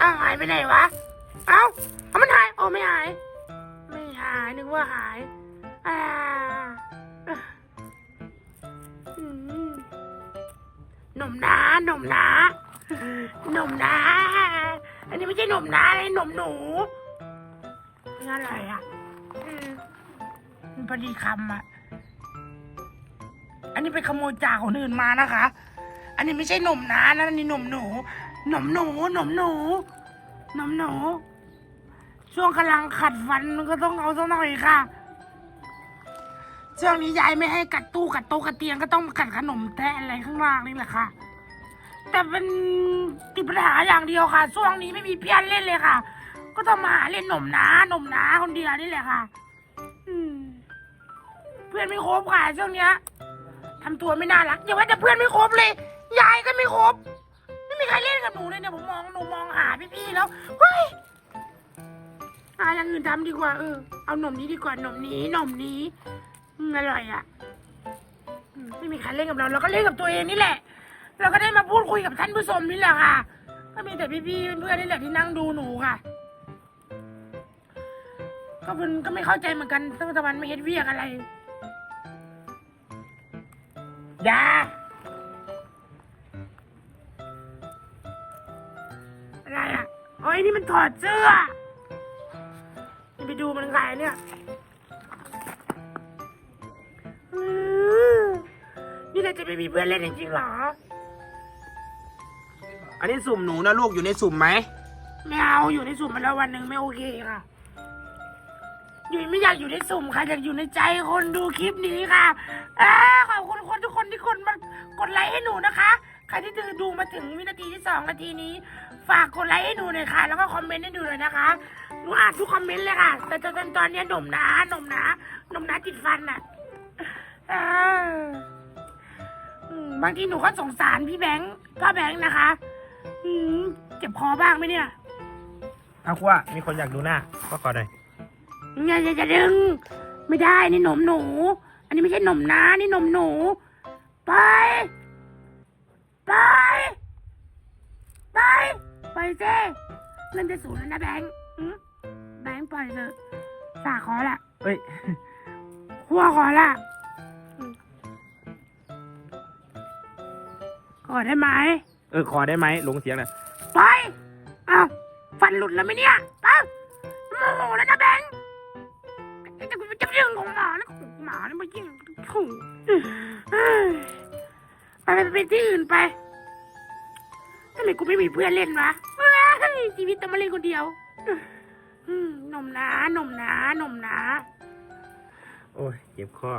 อ้าวหายไปไหนวะ เอ้าเอามันหาย โอ้ไม่หาย ไม่หาย นึกว่าหายอ่าอืมหนมนาหนุ่มนาหนุ่มนาอันนี้ไม่ใช่หนุ่มนาเลยหนุ่มหนูนี่อะไรอะอืมมันพอดีคำอะ อันนี้ไปขโมยจากคนอื่นมานะคะ นนี้ไม่ใช่หนมนานะอันนี้หนมหนูหนมหนูหนมหนูหนมหนู ช่วงกำลังขัดฟันก็ต้องเอาสักหน่อยค่ะช่วงนี้ยายไม่ให้กัดตู้กัดโต๊ะกัดเตียงก็ต้องมากัดขนมแทะอะไรข้างล่างนี่แหละค่ะ แต่เป็นติดปัญหาอย่างเดียวค่ะ ช่วงนี้ไม่มีเพื่อนเล่นเลยค่ะ ก็ต้องมาหาเล่นหนมน้าหนมน้าคนเดียวนี่แหละค่ะ อืม เพื่อนไม่ครบค่ะช่วงเนี้ยทำตัวไม่น่ารักอย่าว่าแต่เพื่อนไม่ครบเลย ครบ ไม่มีใครเล่นกับหนูเลยเนี่ยผมมองหนูมองหาพี่ๆแล้วเฮ้ยหาอย่างอื่นทำดีกว่า เออเอาหนมนี้ดีกว่าหนมนี้หนมนี้อร่อยอะไม่มีใครเล่นกับเราเราก็เล่นกับตัวเองนี่แหละ เราก็ได้มาพูดคุยกับท่านผู้ชมนี่แหละค่ะ ก็มีแต่พี่ๆเพื่อนๆนี่แหละที่นั่งดูหนูค่ะก็เพิ่นก็ไม่เข้าใจเหมือนกันตั้งแต่วันไม่เฮ็ดเวียกอะไร อย่า โอ้ยนี่มันถอดเสื้อนี่ไปดูมันขายเนี่ยอือนี่เราจะไม่มีเพื่อนเล่นจริงๆเหรอ อันนี้สุ่มหนูนะลูกอยู่ในสุ่มไหมไม่เอาอยู่ในสุ่มมาแล้ววันหนึ่งไม่โอเคค่ะ อยู่ไม่อยากอยู่ในสุ่มค่ะอยากอยู่ในใจคนดูคลิปนี้ค่ะอาขอบคุณคนทุกคนที่คนมากดไลค์ให้หนูนะคะ ใครที่ดูมาถึงวินาทีที่สองนาทีนี้ ฝากกดไลค์ให้หนูหน่อยค่ะ แล้วก็คอมเมนต์ให้หนูหน่อยนะคะหนูอ่านทุกคอมเมนต์เลยค่ะ แต่ตอนตอนนี้หนุ่มนะหนุ่มนะหนุ่มนะติดฟันอะอ่าอืมบางทีหนูก็สงสารพี่แบงค์พ่อแบงค์นะคะอืมเจ็บคอบ้างไหมเนี่ยเอาว่ามีคนอยากดูหน้าก็ขอหน่อยอย่าอย่าอย่าดึง ไม่ได้นี่หนมหนู อันนี้ไม่ใช่หนมนะนี่หนมหนู ไปไป ไปเจ้เล่นจะสูญแล้วนะแบงค์หืมแบงค์ปล่อยเถอะสาขอละเอ้ยหัวขอละอืมขอได้ไหมเออขอได้ไหมลงเสียงหน่อยไปอ้าวฟันหลุดแล้วไหมเนี่ยไป้าโมโหแล้วนะแบงค์จะจะจะเรื่องของหมาแล้วของหมาเนี่ยมายิ่งขู่เฮ้ยไปไปไปที่อื่นไป ทำไมกูไม่มีเพื่อนเล่นวะชีวิตต้องมาเล่นคนเดียวหนมนะหนมนะหนมนะ โอ้ยเจ็บคอ